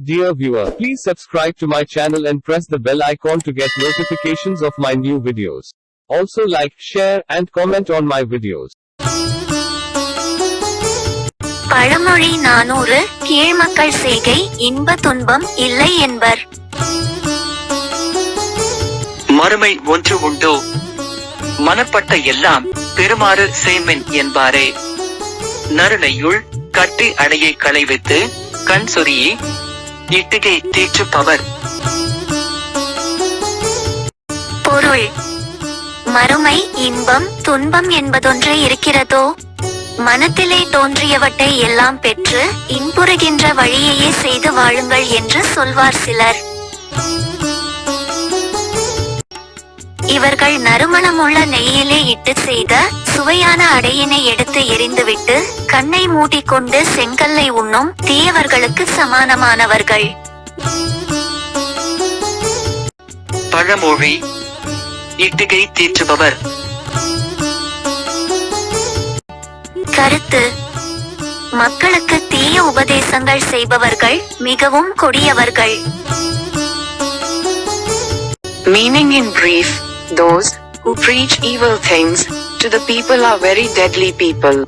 Dear viewer, please subscribe to my channel and press the bell icon to get notifications of my new videos. Also like, share, and comment on my videos. பழமொழி நானூறு கீழ்மக்கள் செய்கை இன்ப துன்பம் இல்லை என்பர் மறுமை ஒன்று உண்டோ மனப்பட்ட எல்லாம் பெருமாறு சேமென் என்பாரே நறுணையுள் கட்டி அணையை களைவித்து கண் சொரியே இட்டுகை தேற்றுப்பவர். பொருள். மறுமை இன்பம் துன்பம் என்பதொன்று இருக்கிறதோ? மனத்திலே தோன்றியவற்றை எல்லாம் பெற்று இன்புறுகின்ற வழியையே செய்து வாழுங்கள் என்று சொல்வார் சிலர். இவர்கள் நறுமணமுள்ள நெய்யிலே இட்டு செய்த சுவையான அடையினை எடுத்து எரிந்துவிட்டு கண்ணை மூடிக்கொண்டு செங்கல்லை உண்ணும் தீயவர்களுக்கு சமானமானவர்கள். பழமொழி இட்டுகை தேற்றுபவர். கருத்து மக்களுக்கு தீய உபதேசங்கள் செய்பவர்கள் மிகவும் கொடியவர்கள். Meaning in brief, those who preach evil things to the people are very deadly people.